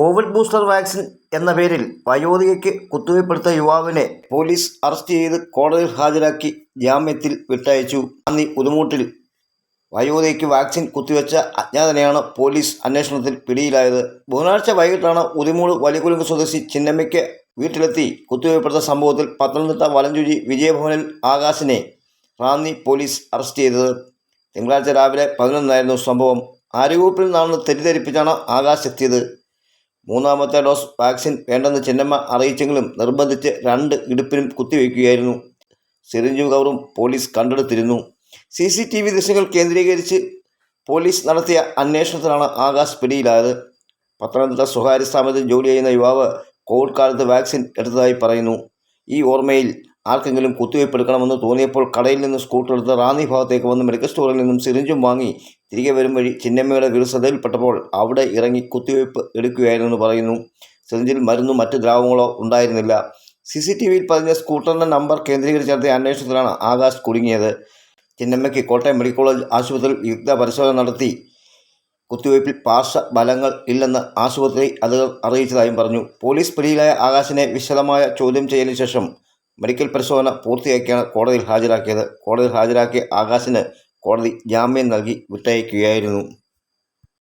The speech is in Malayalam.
കോവിഡ് ബൂസ്റ്റർ വാക്സിൻ എന്ന പേരിൽ വയോധികയ്ക്ക് കുത്തിവയ്പ്പെടുത്ത യുവാവിനെ പോലീസ് അറസ്റ്റ് ചെയ്ത് കോടതിയിൽ ഹാജരാക്കി ജാമ്യത്തിൽ വിട്ടയച്ചു. അന്നി പുതുമൂട്ടിൽ വയോധികയ്ക്ക് വാക്സിൻ കുത്തിവെച്ച അജ്ഞാതനെയാണ് പോലീസ് അന്വേഷണത്തിൽ പിടിയിലായത്. ബുധനാഴ്ച വൈകിട്ടാണ് ഉദിമൂട് വലിയകുലുങ്ക് സ്വദേശി ചിന്നമ്മയ്ക്ക് വീട്ടിലെത്തി കുത്തിവയ്പ്പെടുത്ത സംഭവത്തിൽ പത്തനംതിട്ട വലഞ്ചുഴി വിജയഭവനിൽ ആകാശിനെ റാന്നി പോലീസ് അറസ്റ്റ് ചെയ്തത്. തിങ്കളാഴ്ച രാവിലെ പതിനൊന്നായിരുന്നു സംഭവം. ആരോഗ്യവകുപ്പിൽ നിന്നാണെന്ന് തെറ്റിദ്ധരിപ്പിച്ചാണ് ആകാശ് എത്തിയത്. മൂന്നാമത്തെ ഡോസ് വാക്സിൻ വേണ്ടെന്ന് ചെന്നമ്മ അറിയിച്ചെങ്കിലും നിർബന്ധിച്ച് രണ്ട് ഇടുപ്പിനും കുത്തിവയ്ക്കുകയായിരുന്നു സിറിഞ്ചു കവറും പോലീസ് കണ്ടെടുത്തിരുന്നു. സി സി ടി വി ദൃശ്യങ്ങൾ കേന്ദ്രീകരിച്ച് പോലീസ് നടത്തിയ അന്വേഷണത്തിലാണ് ആകാശ് പിടിയിലായത്. പത്തനംതിട്ട സ്വകാര്യ സ്ഥാപനത്തിൽ ജോലി ചെയ്യുന്ന യുവാവ് കോവിഡ് കാലത്ത് വാക്സിൻ എടുത്തതായി പറയുന്നു. ഈ ഓർമ്മയിൽ ആർക്കെങ്കിലും കുത്തിവയ്പ് എടുക്കണമെന്ന് തോന്നിയപ്പോൾ കടയിൽ നിന്ന് സ്കൂട്ടർ എടുത്ത് റാന്നി ഭാഗത്തേക്ക് വന്ന് മെഡിക്കൽ സ്റ്റോറിൽ നിന്നും സിറിഞ്ചും വാങ്ങി തിരികെ വരും വഴി ചിന്നമ്മയുടെ വീട് അവിടെ ഇറങ്ങി കുത്തിവയ്പ് എടുക്കുകയായിരുന്നു പറയുന്നു. സിറിഞ്ചിൽ മരുന്നും മറ്റ് ദ്രാവങ്ങളോ ഉണ്ടായിരുന്നില്ല. സി സി ടി വിയിൽ പതിഞ്ഞ സ്കൂട്ടറിന്റെ നമ്പർ കേന്ദ്രീകരിച്ച് നടത്തിയ അന്വേഷണത്തിലാണ് ആകാശ് കുടുങ്ങിയത്. ചിന്നമ്മയ്ക്ക് കോട്ടയം മെഡിക്കൽ കോളേജ് ആശുപത്രിയിൽ വിദഗ്ധ പരിശോധന നടത്തി. കുത്തിവയ്പിൽ പാർശ്വ ബലങ്ങൾ ഇല്ലെന്ന് ആശുപത്രി അധികൃതർ അറിയിച്ചതായും പറഞ്ഞു. പോലീസ് പിടിയിലായ ആകാശിനെ വിശദമായ ചോദ്യം ചെയ്യലിന് ശേഷം മെഡിക്കൽ പരിശോധന പൂർത്തിയാക്കിയാണ് കോടതിയിൽ ഹാജരാക്കിയത്. കോടതിയിൽ ഹാജരാക്കിയ ആകാശിന് കോടതി ജാമ്യം നൽകി വിട്ടയക്കുകയായിരുന്നു.